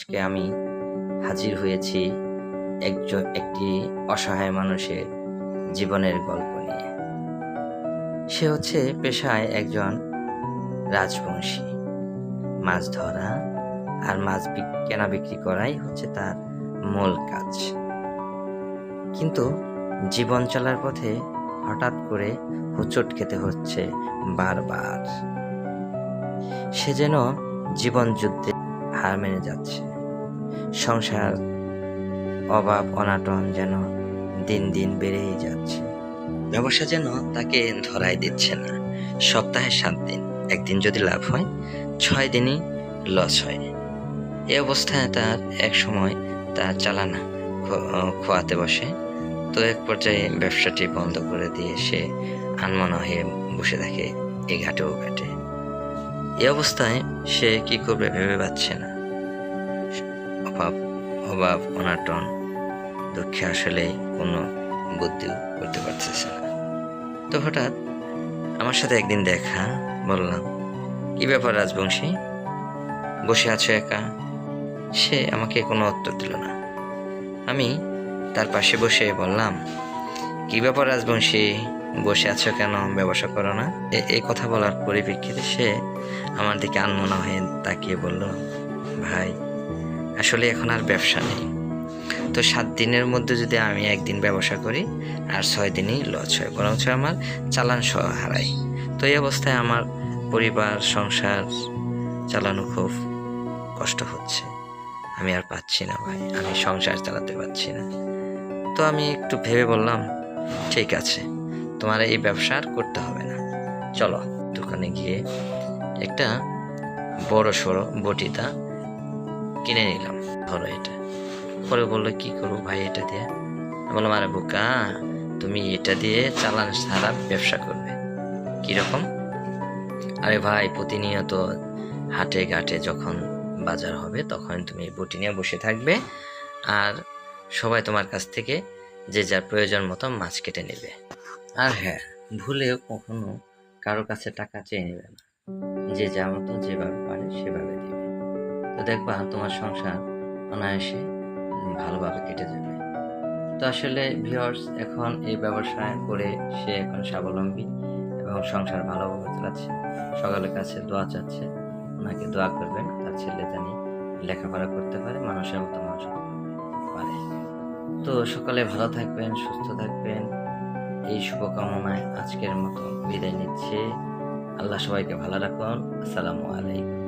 আজকে আমি হাজির হয়েছি একজন একটি অসহায় মানুষের জীবনের গল্প নিয়ে। সে হচ্ছে পেশায় একজন রাজবংশী। মাছ ধরা আর মাছ কেনা বিক্রি করাই হচ্ছে তার মূল কাজ। কিন্তু জীবন চলার পথে হঠাৎ করে হোঁচট খেতে হচ্ছে বারবার। সে যেন জীবন যুদ্ধে হার মেনে যাচ্ছে। সংসার অভাব, অনাটন যেন দিন দিন বেড়েই যাচ্ছে। ব্যবসা যেন তাকে ধরাই দিচ্ছে না। সপ্তাহে সাত দিন, একদিন যদি লাভ হয়, ছয় দিনই লস হয়। এ অবস্থায় তার এক সময় তার চালানা খোয়াতে বসে। তো এক পর্যায়ে ব্যবসাটি বন্ধ করে দিয়ে সে আনমনা হয়ে বসে থাকে। এ ঘাটে ও ঘাটে। এই অবস্থায় সে কি করবে ভেবে পাচ্ছে না। অভাব, অনাটন, দুঃখে আসলে কোনো বুদ্ধি করতে পারতেছে না। তো হঠাৎ আমার সাথে একদিন দেখা, বললাম, কি ব্যাপার রাজবংশী? বসে আছো একা? সে আমাকে কোনো উত্তর দিল না। আমি তার পাশে বসে বললাম, কি ব্যাপার রাজবংশী? বসে আছো কেন? ব্যবসা করো না? এই কথা বলার পরিপ্রেক্ষিতে সে আমার দিকে আনমনা হয়ে তাকিয়ে বলল, ভাই আসলে এখন আর ব্যবসা নেই। তো সাত দিনের মধ্যে যদি আমি একদিন ব্যবসা করি, আর ছয় দিনই লস হয়, বরঞ্চ আমার চালান সহ হারাই। তো এই অবস্থায় আমার পরিবার, সংসার চালানো খুব কষ্ট হচ্ছে। আমি আর পাচ্ছি না ভাই, আমি সংসার চালাতে পারছি না। তো আমি একটু ভেবে বললাম, ঠিক আছে, তোমার এই ব্যবসা আর করতে হবে না। চলো, দোকানে গিয়ে একটা বড় সড়ো বটিটা কিনে নিলাম। ধরো এটা। পরে বলল, কি করব ভাই এটা দিয়ে? বললাম, আরে বোকা, তুমি এটা দিয়ে চালান সারা ব্যবসা করবে। কীরকম আরে ভাই, প্রতিনিয়ত হাটে ঘাটে যখন বাজার হবে, তখন তুমি বটি নিয়ে বসে থাকবে আর সবাই তোমার কাছ থেকে যে যার প্রয়োজন মতো মাছ কেটে নেবে। আর হ্যাঁ ভুলেও কখনো কারও কাছে টাকা চেয়ে নেবে না। যে যা মতো যেভাবে পারে সেভাবে দেবে। তো দেখবা তোমার সংসার অনায়াসে ভালোভাবে কেটে যাবে। তো আসলে ভিওর্স এখন এই ব্যবসায় করে সে এখন স্বাবলম্বী এবং সংসার ভালোভাবে চালাচ্ছে। সকালের কাছে দোয়া চাচ্ছে, ওনাকে দোয়া করবেন, তার ছেলে জানি লেখাপড়া করতে পারে, মানুষের মতো মানুষ পারে। তো সকালে ভালো থাকবেন, সুস্থ থাকবেন। এই শুভকামনায় আজকের মতো বিদায় নিচ্ছে। আল্লাহ সবাইকে ভালো রাখুন। আসসালামু আলাইকুম।